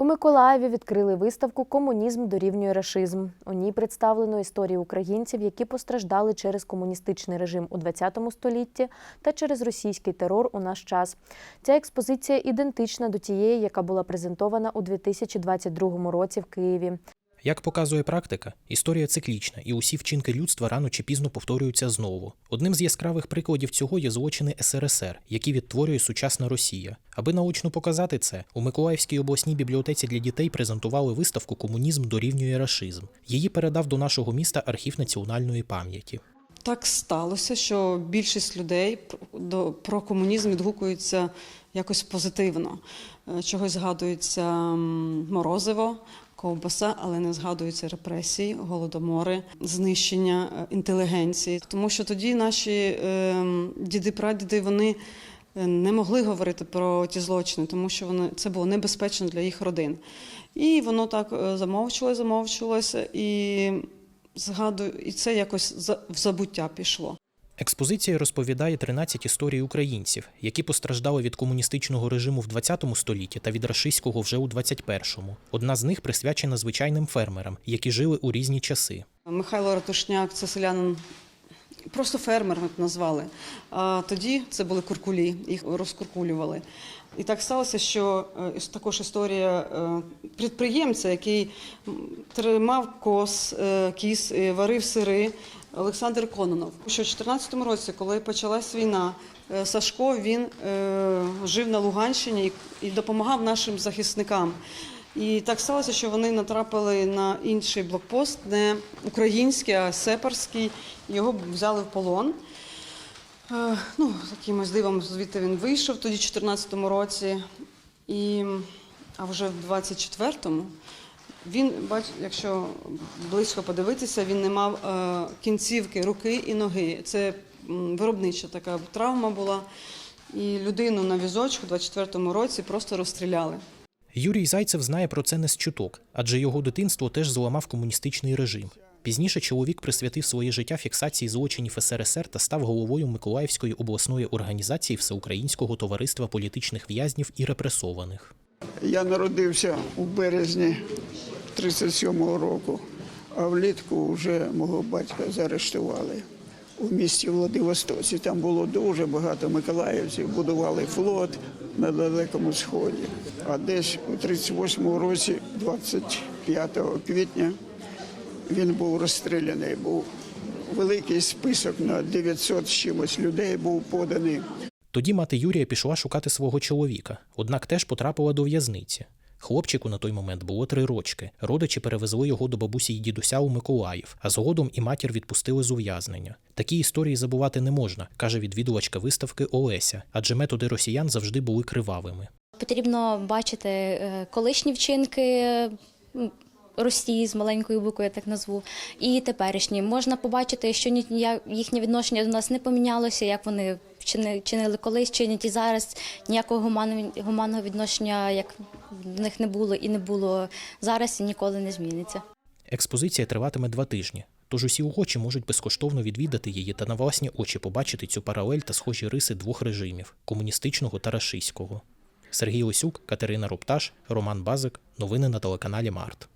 У Миколаєві відкрили виставку Комунізм дорівнює рашизм. У ній представлено історії українців, які постраждали через комуністичний режим у ХХ столітті та через російський терор у наш час. Ця експозиція ідентична до тієї, яка була презентована у 2022 році в Києві. Як показує практика, історія циклічна, і усі вчинки людства рано чи пізно повторюються знову. Одним з яскравих прикладів цього є злочини СРСР, які відтворює сучасна Росія. Аби наочно показати це, у Миколаївській обласній бібліотеці для дітей презентували виставку Комунізм дорівнює рашизм. Її передав до нашого міста архів національної пам'яті. Так сталося, що більшість людей про комунізм відгукуються якось позитивно. Е, Чогось згадується морозиво, ковбаса, але не згадуються репресії, голодомори, знищення е, інтелігенції. Тому що тоді наші е, діди-прадіди вони е, не могли говорити про ті злочини, тому що вони це було небезпечно для їх родин. І воно так е, замовчувалося, замовчувалося, і згадую, і це якось в забуття пішло. Експозиція розповідає 13 історій українців, які постраждали від комуністичного режиму в 20 столітті та від рашистського вже у 21-му. Одна з них присвячена звичайним фермерам, які жили у різні часи. Михайло Ратушняк, це селянин, просто фермер назвали. А тоді це були куркулі, їх розкуркулювали. І так сталося, що е, також історія е, підприємця, який тримав коз, е, кіз, е, варив сири. Олександр Кононов. Що в 2014 році, коли почалась війна, Сашко він жив на Луганщині і допомагав нашим захисникам. І так сталося, що вони натрапили на інший блокпост, не український, а сепарський. Його взяли в полон. Е, Ну, якимось дивом звідти він вийшов тоді, в 2014 році. І, а вже в 24-му він, бач, якщо близько подивитися, він не мав е, кінцівки руки і ноги. Це виробнича така травма була. І людину на візочку в 24-му році просто розстріляли. Юрій Зайцев знає про це не з чуток, адже його дитинство теж зламав комуністичний режим. Пізніше чоловік присвятив своє життя фіксації злочинів СРСР та став головою Миколаївської обласної організації Всеукраїнського товариства політичних в'язнів і репресованих. Я народився у березні 37-го року, а влітку вже мого батька заарештували у місті Владивостоці. Там було дуже багато миколаївців, будували флот на Далекому Сході. А десь у 38-му році, 25 квітня, він був розстріляний. Був великий список на 900 з чимось людей був поданий. Тоді мати Юрія пішла шукати свого чоловіка, однак теж потрапила до в'язниці. Хлопчику на той момент було три рочки. Родичі перевезли його до бабусі й дідуся у Миколаїв, а згодом і матір відпустили з ув'язнення. Такі історії забувати не можна, каже відвідувачка виставки Олеся, адже методи росіян завжди були кривавими. Потрібно бачити е, колишні вчинки Росії з маленької букви, я так назву, і теперішні. Можна побачити, що їхнє відношення до нас не помінялося, як вони чинили колись, чинять і зараз. Ніякого гуманного відношення як в них не було і не було зараз, і ніколи не зміниться. Експозиція триватиме два тижні. Тож усі охочі можуть безкоштовно відвідати її та на власні очі побачити цю паралель та схожі риси двох режимів комуністичного та рашистського. Сергій Лисюк, Катерина Рупташ, Роман Базик. Новини на телеканалі Март.